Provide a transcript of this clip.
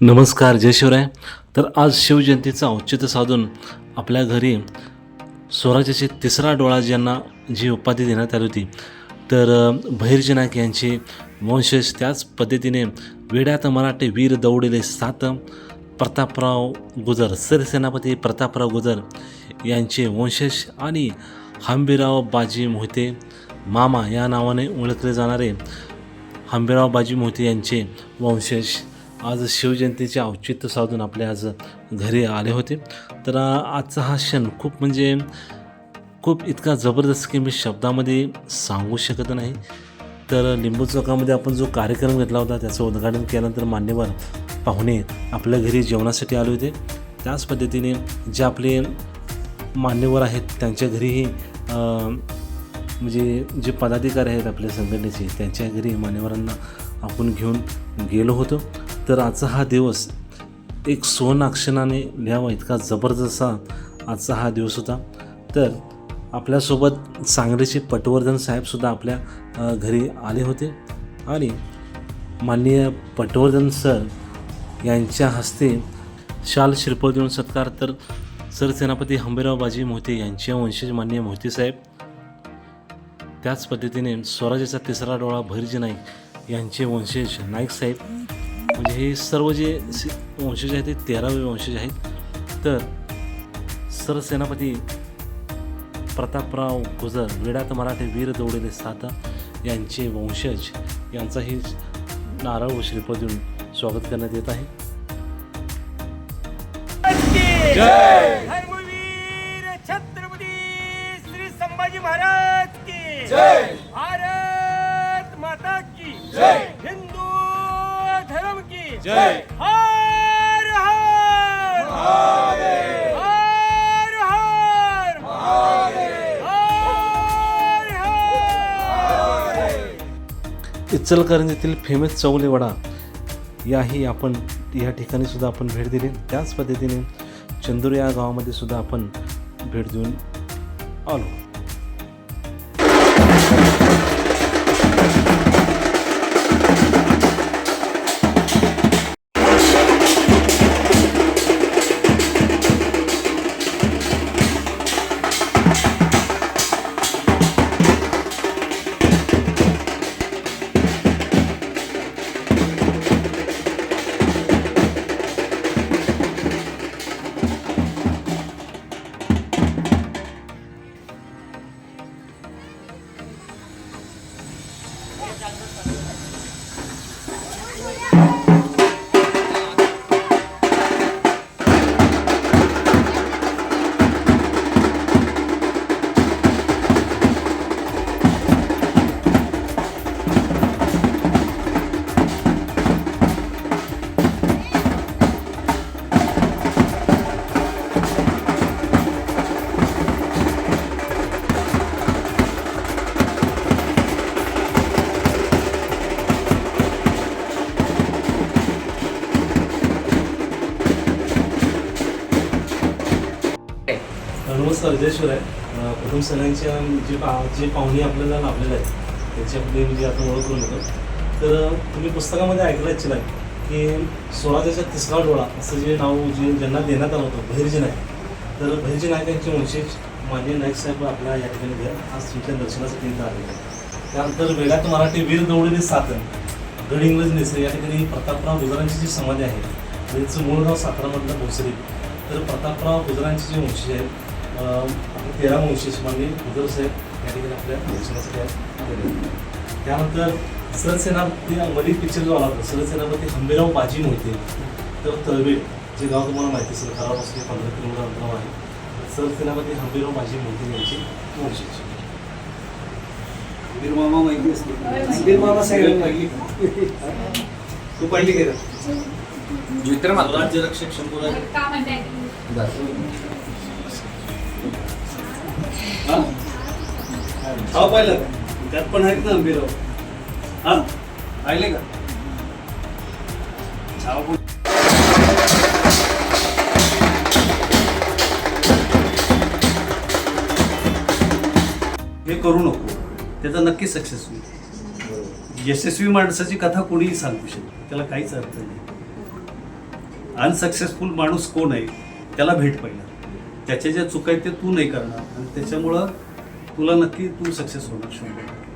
नमस्कार जय शिवराय. तर आज शिवजयंतीचं औचित्य साधून आपल्या घरी स्वराज्याचे तिसरा डोळा ज्यांना जी उपाधी देण्यात आली होती तर अ, बहिर्जी नाईक यांचे वंशज त्याच पद्धतीने वेड्यात मराठे वीर दौडले सात प्रतापराव गुजर सरसेनापती प्रतापराव गुजर यांचे वंशज आणि हंबीराव बाजी मोहिते मामा या नावाने ओळखले जाणारे हंबीराव बाजी मोहिते यांचे वंशज. आज शिवजयंतीचे औचित्य साधून आपल्या आज घरी आले होते. तर आजचा हा क्षण खूप म्हणजे खूप इतका जबरदस्त की मी शब्दामध्ये सांगू शकत नाही. तर लिंबू चौकामध्ये आपण जो कार्यक्रम घेतला होता त्याचं उद्घाटन केल्यानंतर मान्यवर पाहुणे आपल्या घरी जेवणासाठी आले होते. त्याच पद्धतीने जे आपले मान्यवर आहेत त्यांच्या घरीही म्हणजे जे पदाधिकारी आहेत आपल्या संघटनेचे त्यांच्या घरी मान्यवरांना आपण घेऊन गेलो होतो. तर आजचा हा दिवस एक सोन लिहावा इतका जबरदस्त आजचा हा दिवस होता. तर आपल्यासोबत सांगलीचे पटवर्धन साहेबसुद्धा आपल्या घरी आले होते. आणि माननीय पटवर्धन सर यांच्या हस्ते शाल शिल्प देऊन सत्कार तर सरसेनापती हंबीराव बाजी मोहिते यांचे वंशज माननीय मोहिते साहेब. त्याच पद्धतीने स्वराज्याचा तिसरा डोळा भैरजी नाईक यांचे वंशज नाईक साहेब. म्हणजे हे सर्व जे वंशज आहेत ते तेरावे वंशज आहेत. तर सरसेनापती प्रतापराव गुजर विडात मराठे वीर दौडेले साता यांचे वंशज यांचाही नारळ व श्रीपद देऊन स्वागत करण्यात येत आहे. छत्रपती श्री संभाजी महाराज की भारत माता की जय! जय. हर हर. हर हर. हर हर. इचलकरंजीतील फेमस चौले वडा याही आपण या ठिकाणी सुद्धा आपण भेट दिली. त्याच पद्धतीने चंदूर या गावामध्ये सुद्धा आपण भेट देऊन आलो. नमस्कार जयश्वर आहे कुटुंब सणांच्या जे पा जे पाहुणे आपल्याला लाभलेले आहेत त्यांच्यामध्ये म्हणजे आता ओळख करून होतो तर तुम्ही पुस्तकामध्ये ऐकलं इच्छित आहे की स्वराज्याचा तिसरा डोळा असं जे नाव जे ज्यांना देण्यात आलं होतं बहिर्जी नाईक. तर बहिर्जी नाईक यांचे वंशज माननीय नाईक साहेब आपल्या या ठिकाणी घ्या. आज तुमच्या दर्शनासाठी इथं आले त्यानंतर वेळात मराठी वीर दौडले सातन गड इंग्रज नेसरे या ठिकाणी प्रतापराव गुजरांची जी समाधी आहे त्यांचं मूळ नाव सातारामधलं भोसरी. तर प्रतापराव गुजरांचे जे वंशज आहेत तेरा वंशज माननीय गुजर साहेब या ठिकाणी आपल्या आहेत. त्यानंतर सरसेनापती मलिक पिक्चर जो आला होता सरसेनापती हंबीराव बाजी मोहिते तर तळवे जे गाव तुम्हाला माहिती असेल खरापासून पंधरा किलोमीटर अंतरावर आहे. सरसेनापती हंबीराव बाजी मोहिते यांची वंशज मामा माहिती असते बीर मामा सगळ्यात पहिली तू पडली गेलं राज्य रक्षक शंभूराज. हा? पाहिलं? का? त्यात पण आहेत ना बिरो हा? पाहिले का? छाव पण- हे करू नको. त्याचा नक्की सक्सेस होईल. यशस्वी माणसाची कथा कोणीही सांगू शकतो त्याला काहीच अर्थ नाही. अनसक्सेसफुल माणूस कोण आहे? त्याला भेट पहिला. त्याच्या ज्या चुका आहेत ते तू नाही करणार. आणि त्याच्यामुळं तुला नक्की तू सक्सेस होणार शंभर